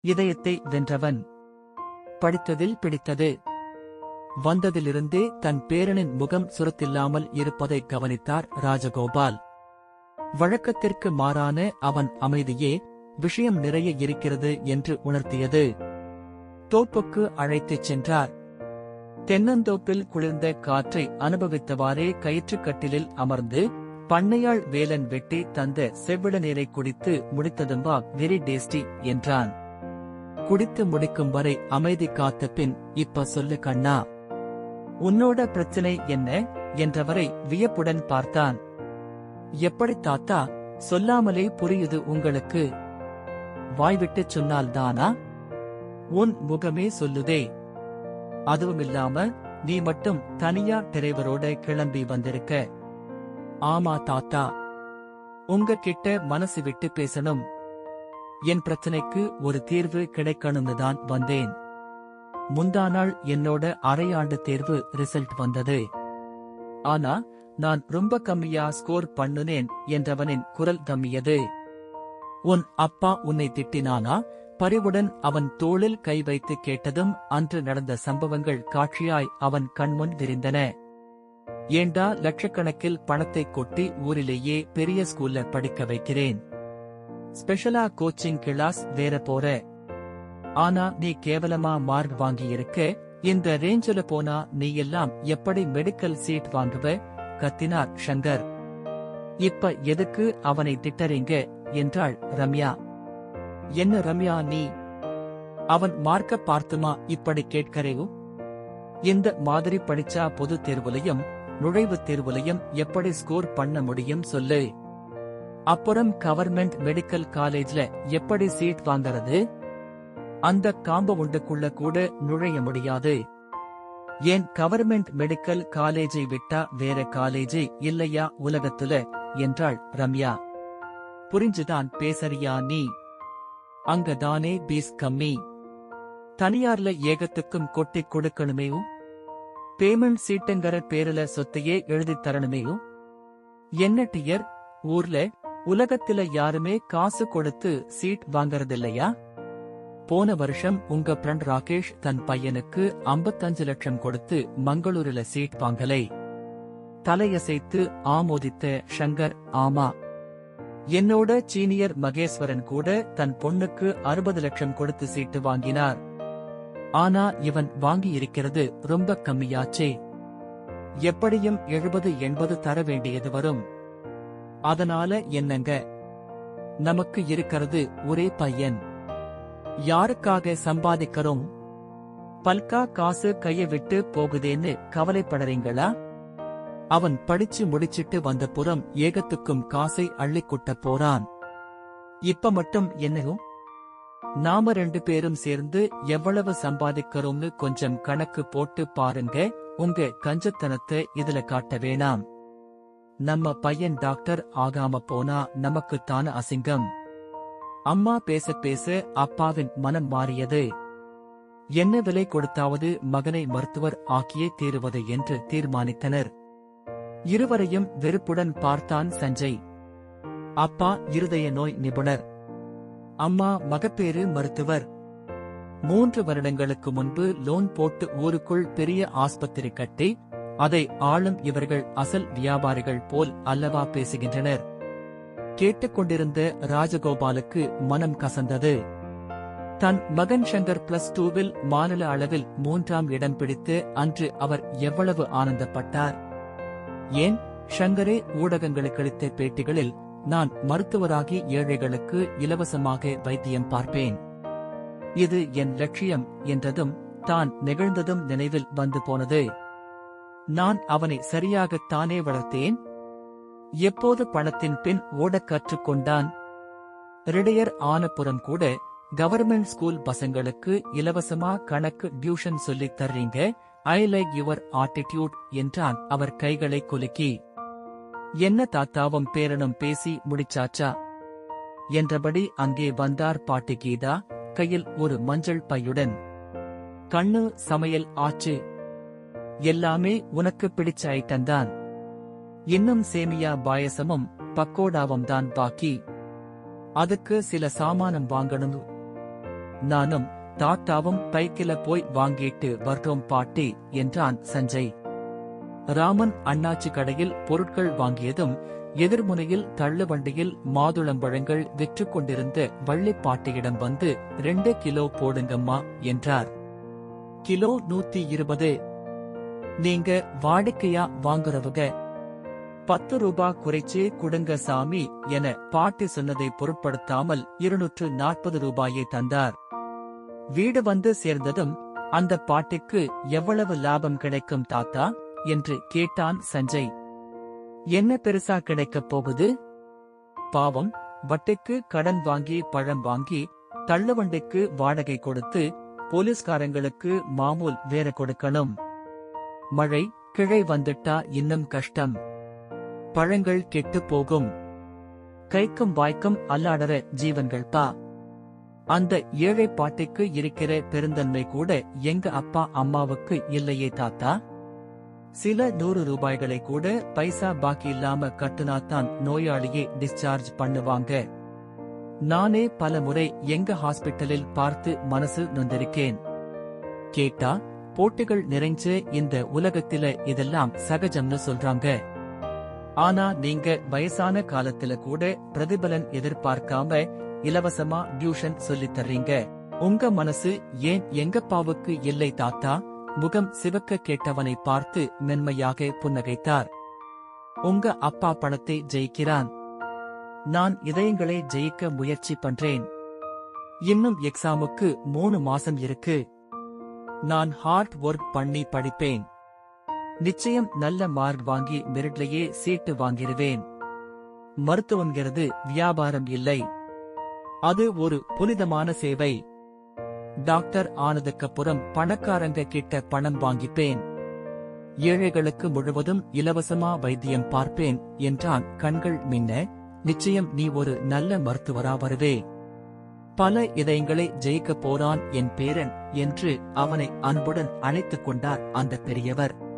இதயத்தை வென்றவன். படித்ததில் பிடித்தது. வந்ததிலிருந்தே தன் பேரனின் முகம் சுரத்தில்லாமல் இருப்பதை கவனித்தார் ராஜகோபால். வழக்கத்திற்கு மாறான அவன் அமைதியே விஷயம் நிறைய இருக்கிறது என்று உணர்த்தியது. தோப்புக்கு அழைத்துச் சென்றார். தென்னந்தோப்பில் குளிர்ந்த காற்றை அனுபவித்தவாறே கயிற்றுக்கட்டிலில் அமர்ந்து பண்ணையாள் வேலன் வெட்டி தந்த செவ்விட நீரை குடித்து முடித்ததும்பா வெரி டேஸ்டி என்றான். குடித்து முடிக்கும் வரை அமைதி காத்த பின் இப்ப சொல்லு கண்ணா. உன்னோட பிரச்சனை என்ன? என்றவரை வியப்புடன் பார்த்தான். எப்படி தாத்தா? சொல்லாமலே புரியுது உங்களுக்கு. வாய்விட்டுச் சொன்னால்தானா உன் முகமே சொல்லுதே. அதுவுமில்லாம நீ மட்டும் தனியா டிரைவரோட கிளம்பி வந்திருக்க. ஆமா தாத்தா. உங்க கிட்ட மனசு விட்டு பேசணும். என் பிரச்சனைக்கு ஒரு தீர்வு கிடைக்கணும்னு தான் வந்தேன். முந்தா நாள் என்னோட அரையாண்டு தேர்வு ரிசல்ட் வந்தது. ஆனா நான் ரொம்ப கம்மியா ஸ்கோர் பண்ணுனேன் என்றவனின் குரல் தம்மியது உன் அப்பா உன்னை திட்டினானா? பரிவுடன் அவன் தோளில் கை வைத்து கேட்டதும் அன்று நடந்த சம்பவங்கள் காட்சியாய் அவன் கண்முன் விரிந்தன. ஏண்டா லட்சக்கணக்கில் பணத்தை கொட்டி ஊரிலேயே பெரிய ஸ்கூல்ல படிக்க வைக்கிறேன்? ஸ்பெஷலா கோச்சிங் கிளாஸ் வேற போற. ஆனா நீ கேவலமா மார்க் வாங்கியிருக்க. இந்த ரேஞ்சில போனா நீ எல்லாம் எப்படி மெடிக்கல் சீட் வாங்குவ? கத்தினார் ஷங்கர். இப்ப எதுக்கு அவனை திட்டறீங்க? என்றாள் ரம்யா. என்ன ரம்யா நீ? அவன் மார்க்க பார்த்துமா இப்படி கேட்கறேவு இந்த மாதிரி படிச்சா பொது தேர்வுலையும் நுழைவுத் தேர்வுலையும் எப்படி ஸ்கோர் பண்ண முடியும் சொல்லு. அப்புறம் கவர்மெண்ட் மெடிக்கல் காலேஜ்ல எப்படி சீட் வாங்கறது? அந்த காம்பவுண்டுக்குள்ள கூட நுழைய முடியாது. ஏன் கவர்மெண்ட் மெடிக்கல் காலேஜை விட்டா வேற காலேஜே இல்லையா உலகத்துல? என்றாள் ரம்யா. புரிஞ்சுதான் பேசறியா நீ? அங்கதானே பீஸ் கம்மி. தனியார்ல ஏகத்துக்கும் கொட்டிக் கொடுக்கணுமேவும் பேமெண்ட் சீட்டுங்கிற பேருல சொத்தையே எழுதித் தரணுமேவும் என்ன டியர்? ஊர்ல? உலகத்தில யாருமே காசு கொடுத்து சீட் வாங்கறதில்லையா? போன வருஷம் உங்க ஃப்ரெண்ட் ராகேஷ் தன் பையனுக்கு 55 லட்சம் கொடுத்து மங்களூருல சீட் வாங்கலை. தலையசைத்து ஆமோதித்த ஷங்கர் ஆமா. என்னோட சீனியர் மகேஸ்வரன் கூட தன் பொண்ணுக்கு அறுபது லட்சம் கொடுத்து சீட்டு வாங்கினார். ஆனா இவன் வாங்கி இருக்கிறது ரொம்ப கம்மியாச்சே. எப்படியும் எழுபது எண்பது தர வேண்டியது வரும். அதனால என்னங்க? நமக்கு இருக்கிறது ஒரே பையன். யாருக்காக சம்பாதிக்கிறோம்? பல்கா காசு கைய விட்டு போகுதேன்னு கவலைப்படறீங்களா? அவன் படிச்சு முடிச்சிட்டு வந்த புறம் ஏகத்துக்கும் காசை அள்ளிக் கொட்டப் போறான். இப்ப மட்டும் என்னவும் நாம ரெண்டு பேரும் சேர்ந்து எவ்வளவு சம்பாதிக்கிறோம்னு கொஞ்சம் கணக்கு போட்டு பாருங்க. உங்க கஞ்சத்தனத்தை இதுல காட்ட வேணாம். நம்ம பையன் டாக்டர் ஆகாம போனா நமக்குத்தான அசிங்கம். அம்மா பேச பேச அப்பாவின் மனம் மாறியது. என்ன விலை கொடுத்தாவது மகனை மருத்துவர் ஆக்கியே தீருவது என்று தீர்மானித்தனர். இருவரையும் வெறுப்புடன் பார்த்தான் சஞ்சய். அப்பா இருதய நோய் நிபுணர். அம்மா மகப்பேறு மருத்துவர். மூன்று வருடங்களுக்கு முன்பு லோன் போட்டு ஊருக்குள் பெரிய ஆஸ்பத்திரி கட்டி அதை ஆளும் இவர்கள் அசல் வியாபாரிகள் போல் அல்லவா பேசுகின்றனர். கேட்டுக்கொண்டிருந்த ராஜகோபாலுக்கு மனம் கசந்தது. தன் மகன் சங்கர் பிளஸ் டூவில் மாநில அளவில் மூன்றாம் இடம் பிடித்து அன்று அவர் எவ்வளவு ஆனந்தப்பட்டார். ஏன்? ஷங்கரே ஊடகங்களுக்கு அளித்த பேட்டிகளில் நான் மருத்துவராகி ஏழைகளுக்கு இலவசமாக வைத்தியம் பார்ப்பேன். இது என் லட்சியம் என்றதும் தான் நிகழ்ந்ததும் நினைவில் வந்து போனது. நான் அவனை சரியாகத்தானே வளர்த்தேன்? எப்போது பணத்தின் பின் ஓடக் கற்றுக்கொண்டான் ரிடையர் ஆனப்புறம் கூட கவர்மெண்ட் ஸ்கூல் பசங்களுக்கு இலவசமா கணக்கு டியூஷன் சொல்லித் தர்றீங்க ஐ லைக் யுவர் ஆட்டிடியூட் என்றான் அவர் கைகளை குலுக்கி. என்ன தாத்தாவும் பேரனும் பேசி முடிச்சாச்சா? என்றபடி அங்கே வந்தார் பாட்டி கீதா கையில் ஒரு மஞ்சள் பையுடன். கண்ணு சமையல் ஆச்சு எல்லாமே உனக்கு பிடிச்ச ஐட்டம்தான் இன்னும் சேமியா பாயசமும் பக்கோடாவும் தான் பாக்கி. அதுக்கு சில சாமானம் வாங்கணும். நானும் தாத்தாவும் பைக்கில போய் வாங்கிட்டு வர்றோம் பாட்டி என்றான் சஞ்சய். ராமன் அண்ணாச்சி கடையில் பொருட்கள் வாங்கியதும் எதிர்முனையில் தள்ளுவண்டியில் மாதுளம்பழங்கள் விற்று கொண்டிருந்த வள்ளிப்பாட்டியிடம் வந்து ரெண்டு கிலோ போடுங்கம்மா என்றார். கிலோ நூத்தி இருபது நீங்க வாடிக்கையா வாங்குறவங்க. பத்து ரூபா குறைச்சு குடுங்க சாமி என பாட்டி சொன்னதை பொருட்படுத்தாமல் இருநூற்று நாற்பது ரூபாயை தந்தார். வீடு வந்து சேர்ந்ததும் அந்த பாட்டிக்கு எவ்வளவு லாபம் கிடைக்கும் தாத்தா? என்று கேட்டான் சஞ்சய். என்ன பெருசா கிடைக்கப் போகுது? பாவம் வட்டிக்கு கடன் வாங்கி பழம் வாங்கி தள்ளுவண்டிக்கு வாடகை கொடுத்து போலீஸ்காரங்களுக்கு மாமூல் வேற கொடுக்கணும். மழை கிழை வந்துட்டா இன்னும் கஷ்டம். பழங்கள் கெட்டுப் போகும். கைக்கும் வாய்க்கும் அல்லாடற ஜீவன்கள் பா. அந்த ஏழை பாட்டிக்கு இருக்கிற பெருந்தன்மை கூட எங்க அப்பா அம்மாவுக்கு இல்லையே தாத்தா? சில நூறு ரூபாய்களை கூட பைசா பாக்கி இல்லாம கட்டுனாத்தான் நோயாளியை டிஸ்சார்ஜ் பண்ணுவாங்க. நானே பல முறை எங்க ஹாஸ்பிட்டலில் பார்த்து மனசு நொந்திருக்கேன். கேட்டா போட்டிகள் நிறைஞ்சு இந்த உலகத்தில இதெல்லாம் சகஜம்னு சொல்றாங்க. ஆனா நீங்க வயசான காலத்துல கூட பிரதிபலன் எதிர்பார்க்காம இலவசமா டியூஷன் சொல்லித் தர்றீங்க. உங்க மனசு ஏன் எங்கப்பாவுக்கு இல்லை தாத்தா? முகம் சிவக்க கேட்டவனை பார்த்து மென்மையாக புன்னகைத்தார். உங்க அப்பா பணத்தை ஜெயிக்கிறான். நான் இதயங்களை ஜெயிக்க முயற்சி பண்றேன். இன்னும் எக்ஸாமுக்கு மூணு மாசம் இருக்கு. நான் ஹார்ட் ஒர்க் பண்ணி படிப்பேன். நிச்சயம் நல்ல மார்க் வாங்கி மெரிட்லயே சீட்டு வாங்கிருவேன். மருத்துவங்கிறது வியாபாரம் இல்லை. அது ஒரு புனிதமான சேவை. டாக்டர் ஆனதுக்கப்புறம் பணக்காரங்க கிட்ட பணம் வாங்கிப்பேன். ஏழைகளுக்கு முழுவதும் இலவசமா வைத்தியம் பார்ப்பேன் என்றான் கண்கள் மின்ன நிச்சயம் நீ ஒரு நல்ல மருத்துவரா வருவே. பல இதயங்களை ஜெயிக்கப் போறான் என் பேரன் என்று அவனை அன்புடன் அழைத்துக் கொண்டார் அந்த பெரியவர்.